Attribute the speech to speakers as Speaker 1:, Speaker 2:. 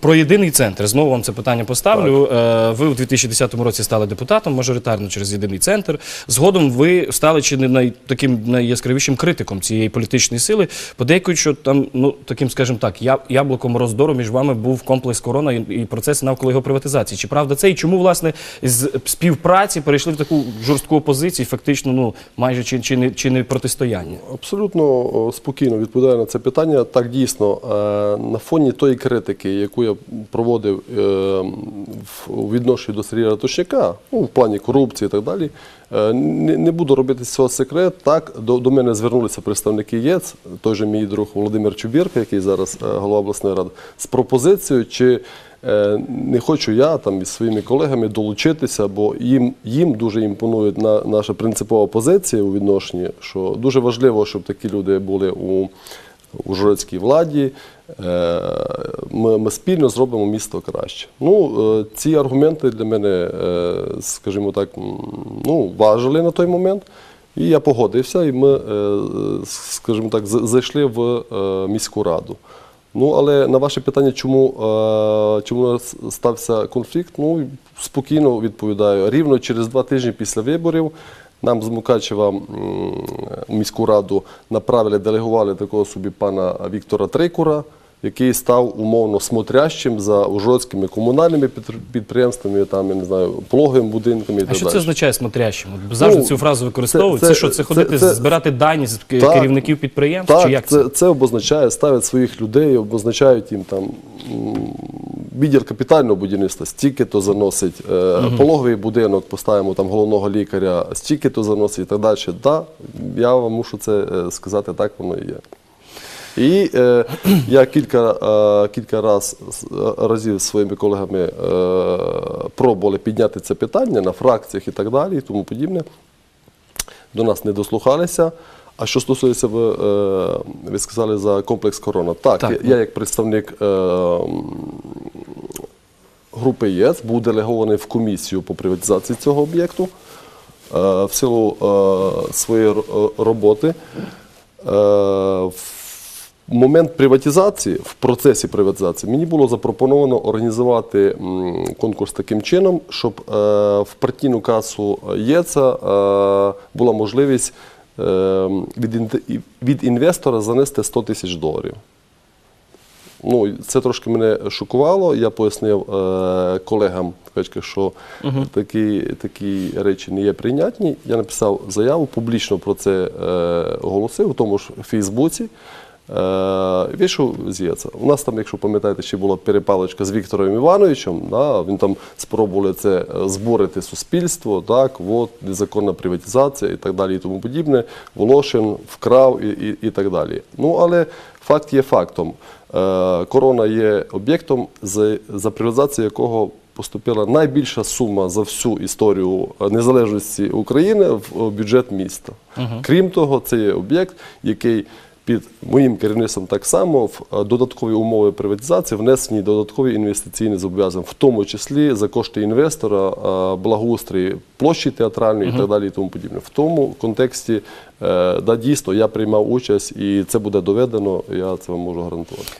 Speaker 1: Про єдиний центр. Знову вам це питання поставлю. Е, Ви у 2010 році стали депутатом мажоритарно через єдиний центр. Згодом ви стали чи не най, таким найяскравішим критиком цієї політичної сили. Подейкують, що там, ну таким, скажімо так, яблуком роздору між вами був комплекс корона і, процес навколо його приватизації. Чи правда це? І чому власне з співпраці перейшли в таку жорстку опозицію, фактично, ну майже чи, чи не чи не протистояння?
Speaker 2: Абсолютно спокійно відповідаю на це питання. Так дійсно, е, на фоні тої критики, яку я проводив е, у відношенні до Сергія Ратушняка, ну, в плані корупції і так далі, е, не, не буду робити цього секрет. Так, до, до мене звернулися представники ЄЦ, той же мій друг Володимир Чубірка, який зараз е, голова обласної ради, з пропозицією, чи не хочу я там із своїми колегами долучитися, бо їм, їм дуже імпонує на, наша принципова позиція у відношенні, що дуже важливо, щоб такі люди були у, у жорстській владі. Е, Ми, ми спільно зробимо місто краще. Ну, е, ці аргументи для мене, е, скажімо так, ну, важили на той момент. І я погодився, і ми, скажімо так, зайшли в міську раду. Ну, але на ваше питання, чому, чому стався конфлікт, ну, спокійно відповідаю. Рівно через два тижні після виборів нам з Мукачева у міську раду направили, делегували такого собі пана Віктора Трикура, який став умовно смотрящим за ужгородськими комунальними підприємствами, там, я не знаю, пологовими будинками і
Speaker 1: А
Speaker 2: так
Speaker 1: що
Speaker 2: далі.
Speaker 1: це означає смотрящим? Завжди
Speaker 2: Ну,
Speaker 1: цю фразу використовують. Це,
Speaker 2: це-
Speaker 1: що, це
Speaker 2: це-
Speaker 1: ходити,
Speaker 2: це-
Speaker 1: збирати дані з
Speaker 2: Так.
Speaker 1: керівників підприємств?
Speaker 2: Так,
Speaker 1: чи як це?
Speaker 2: це, це обозначає, ставлять своїх людей, обозначають їм там відділ капітального будівництва, стільки то заносить, е, пологовий будинок, поставимо там головного лікаря, стільки то заносить і так далі. Да, я вам мушу це е, сказати, так воно і є. І е, я кілька, е, кілька раз, е, разів зі своїми колегами е, пробували підняти це питання на фракціях і так далі, і тому подібне до нас не дослухалися. А що стосується, ви, е, ви сказали за комплекс корона. Так,
Speaker 1: Так.
Speaker 2: Я, я як представник е, групи ЄС був делегований в комісію по приватизації цього об'єкту е, в силу е, своєї роботи. Е, в момент приватизації, в процесі приватизації, мені було запропоновано організувати конкурс таким чином, щоб в партійну касу ЄЦА була можливість від інвестора занести 100 тисяч доларів. Ну, це трошки мене шокувало. Я пояснив е, колегам, що такі, такі речі не є прийнятні. Я написав заяву, публічно про це е, оголосив у тому ж Фейсбуці. Е, вийшов з ЄЦА. У нас там, якщо пам'ятаєте, ще була перепалочка з Віктором Івановичем. Да, він там спробували це е, зборити суспільство, так, от, незаконна приватизація і так далі, і тому подібне. Волошин вкрав і, і, і так далі. Ну, але факт є фактом. Е, Корона є об'єктом, за, за приватизацію якого поступила найбільша сума за всю історію незалежності України в бюджет міста. Крім того, це є об'єкт, який під моїм керівництвом так само в е, додаткові умови приватизації внесені додаткові інвестиційні зобов'язання, в тому числі за кошти інвестора, е, благоустрій площі театральної і так далі, і тому подібне. В тому контексті, е, да, дійсно, я приймав участь, і це буде доведено, я це вам можу гарантувати.